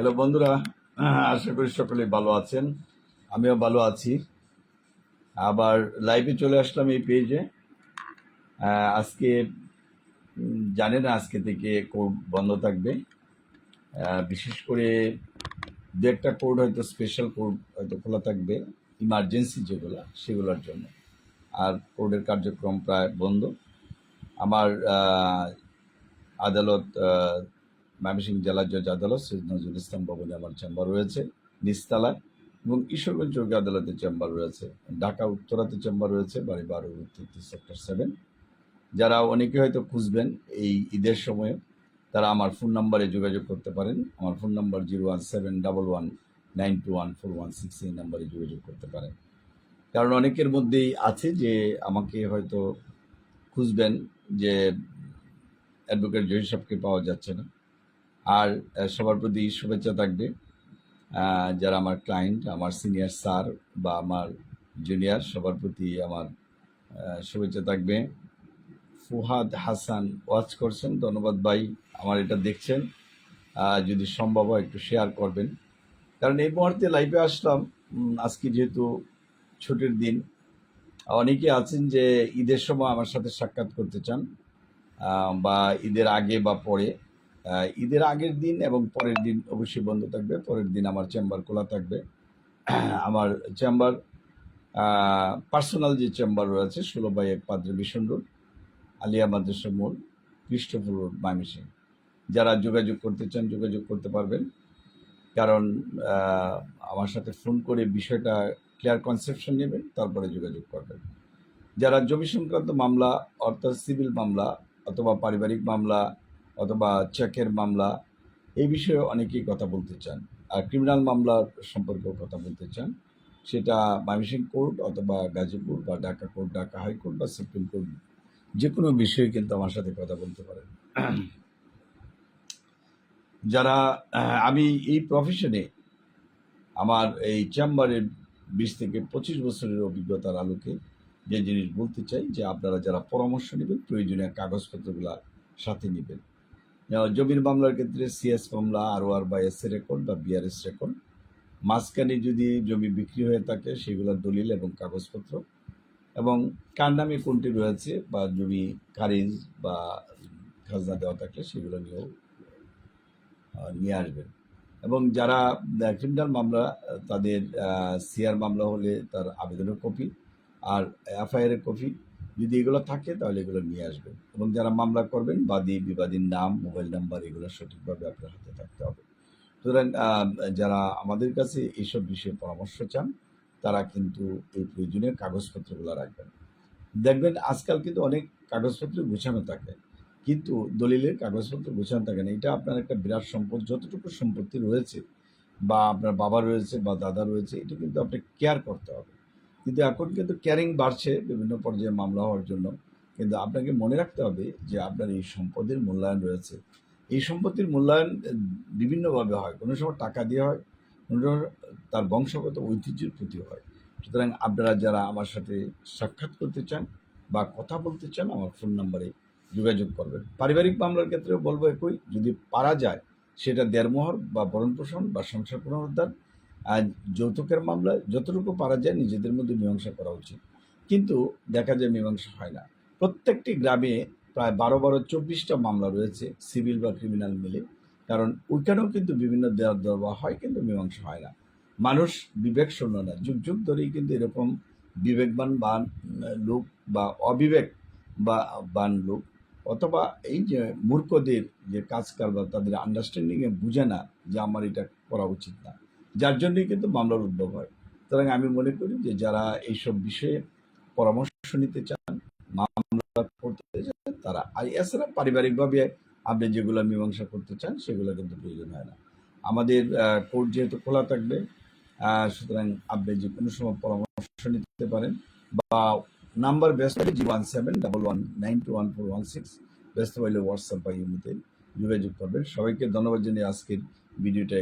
Hello বন্ধুরা আশা করি সকলেই ভালো আছেন। আমিও ভালো আছি। আবার লাইভে চলে আসলাম এই পেজে আজকে উম, জানেন আজকে থেকে কোড বন্ধ থাকবে। বিশেষ করে দু একটা কোড হয়তো স্পেশাল কোড হয়তো খোলা থাকবে ইমার্জেন্সি যেগুলো সেগুলোর জন্য। আর কোডের কার্যক্রম প্রায় বন্ধ। আমার আদালত ময়মনসিংহ জেলা জজ আদালত সৈয়দ নজরুল ইসলাম ভবনে আমার চেম্বার রয়েছে নিস্তালায় এবং ঈশ্বরগঞ্জ চৌকি আদালতের চেম্বার রয়েছে, ঢাকা উত্তরাতে চেম্বার রয়েছে, বাড়ি বারো তেত্রিশ সেক্টর সেভেন যারা অনেকে হয়তো খুঁজবেন এই ঈদের সময়ে, তারা আমার ফোন নাম্বারে যোগাযোগ করতে পারেন। আমার phone number zero one seven double one nine two one four one six এই নাম্বারে যোগাযোগ করতে পারেন। কারণ অনেকের মধ্যেই আছে যে আমাকে হয়তো খুঁজবেন যে অ্যাডভোকেট জহির সাহেবকে পাওয়া যাচ্ছে না। আর সবার প্রতি শুভেচ্ছা থাকবে। যারা আমার ক্লায়েন্ট আমার সিনিয়র স্যার বা আমার জুনিয়র সবার প্রতি আমার শুভেচ্ছা থাকবে। ফুহাদ হাসান ওয়াচ করছেন, ধন্যবাদ ভাই, আমার এটা দেখছেন। যদি সম্ভব হয় একটু শেয়ার করবেন। কারণ এই মুহূর্তে লাইভে আসলাম আজকে যেহেতু ছুটির দিন। অনেকে আছেন যে ঈদের সময় আমার সাথে সাক্ষাৎ করতে চান বা ঈদের আগে বা পরে। ঈদের আগের দিন এবং পরের দিন অবশ্যই বন্ধ থাকবে। পরের দিন আমার চেম্বার খোলা থাকবে। আমার চেম্বার পার্সোনাল যে চেম্বার রয়েছে ষোলো বাই এক পাদ্রে মিশন রোড, আলিয়া মাদ্রাসা মোড়, কৃষ্ণপুর রোড মাইমিসিং যারা যোগাযোগ করতে চান, যোগাযোগ করতে পারবেন। কারণ আমার সাথে ফোন করে বিষয়টা ক্লিয়ার কনসেপশন নেবেন, তারপরে যোগাযোগ করবেন। যারা জমি সংক্রান্ত মামলা, অর্থাৎ সিভিল মামলা অথবা পারিবারিক মামলা অথবা চেকের মামলা, এই বিষয়ে অনেকেই কথা বলতে চান। আর ক্রিমিনাল মামলার সম্পর্কেও কথা বলতে চান। সেটা ময়মনসিংহ কোর্ট অথবা গাজীপুর বা Dhaka court, Dhaka high court বা সুপ্রিম কোর্ট যে কোনো বিষয়ে কিন্তু আমার সাথে কথা বলতে পারেন। যারা আমি এই প্রফেশনে আমার এই চেম্বারের বিশ থেকে পঁচিশ বছরের অভিজ্ঞতার আলোকে যে জিনিস বলতে চাই, যে আপনারা যারা পরামর্শ নেবেন, প্রয়োজনীয় কাগজপত্রগুলো সাথে নেবেন। জমির মামলার ক্ষেত্রে সিএস মামলা আর আর বা এস রেকর্ড বা বিআরএস রেকর্ড মাঝখানে যদি জমি বিক্রি হয়ে থাকে সেগুলোর দলিল এবং কাগজপত্র। এবং কার নামে কোনটি রয়েছে বা জমি খারিজ বা খাজনা দেওয়া থাকলে সেগুলো নিয়েও নিয়ে আসবেন। এবং যারা ক্রিমিনাল মামলা, তাদের সিআর মামলা হলে তার আবেদনের কপি আর এফআইআরের কপি যদি এগুলো থাকে, তাহলে এগুলো নিয়ে আসবেন। এবং যারা মামলা করবেন, বাদী, বিবাদীর নাম, মোবাইল নাম্বার, এগুলো সঠিকভাবে আপনার হাতে থাকতে হবে। সুতরাং যারা আমাদের কাছে এইসব বিষয়ে পরামর্শ চান, তারা কিন্তু এই প্রয়োজনীয় কাগজপত্রগুলো রাখবেন। দেখবেন, আজকাল কিন্তু অনেক কাগজপত্র গুছানো থাকে, কিন্তু দলিলের কাগজপত্র গোছানো থাকে না। এটা আপনার একটা বিরাট সম্পদ, যতটুকু সম্পত্তি রয়েছে, বা আপনার বাবা রয়েছে, বা দাদা রয়েছে, এটা কিন্তু আপনাকে কেয়ার করতে হবে। কিন্তু এখন কিন্তু ক্যারিং বাড়ছে বিভিন্ন পর্যায়ে মামলা হওয়ার জন্য। কিন্তু আপনাকে মনে রাখতে হবে যে আপনার এই সম্পদের মূল্যায়ন রয়েছে। এই সম্পত্তির মূল্যায়ন বিভিন্নভাবে হয়। কোনো সময় টাকা দিয়ে হয়, কোনো সময় তার বংশগত ঐতিহ্যের প্রতি হয়। সুতরাং আপনারা যারা আমার সাথে সাক্ষাৎ করতে চান বা কথা বলতে চান, আমার ফোন নাম্বারে যোগাযোগ করবেন। পারিবারিক মামলার ক্ষেত্রেও বলব একই, যদি পারা যায়, সেটা দেড়মোহর বা ভরণ পোষণ বা সংসার পুনরুদ্ধার আর যৌতুকের মামলায় যতটুকু পারা যায় নিজেদের মধ্যে মীমাংসা করা উচিত। কিন্তু দেখা যায় মীমাংসা হয় না। প্রত্যেকটি গ্রামে প্রায় বারো বারো চব্বিশটা মামলা রয়েছে সিভিল বা ক্রিমিনাল মিলে। কারণ ওইখানেও কিন্তু বিভিন্ন দেওয়ার দেওয়া হয় কিন্তু মীমাংসা হয় না। মানুষ বিবেক শূন্য না। যুগ যুগ ধরেই কিন্তু এরকম বিবেকবান বান লোক বা অবিবেক বা বান লোক অথবা এই যে মূর্খদের যে কাজ কারবার তাদের আন্ডারস্ট্যান্ডিংয়ে বুঝে না যে আমার এটা করা উচিত না। যার জন্যই কিন্তু মামলার উদ্ভব হয়। সুতরাং আমি মনে করি যে যারা এইসব বিষয়ে পরামর্শ নিতে চান, মামলা করতে চান, তারা এছাড়া পারিবারিকভাবে আপনি যেগুলো মীমাংসা করতে চান, সেগুলো কিন্তু প্রয়োজন হয় না। আমাদের কোর্ট যেহেতু খোলা থাকবে সুতরাং আপনি যে কোনো সময় পরামর্শ নিতে পারেন বা নাম্বার ব্যস্ত zero one seven double one nine two one four one six ব্যস্ত হলে হোয়াটসঅ্যাপ বা ইমেতে যোগাযোগ করবেন। সবাইকে ধন্যবাদ জানিয়ে আজকের ভিডিওটা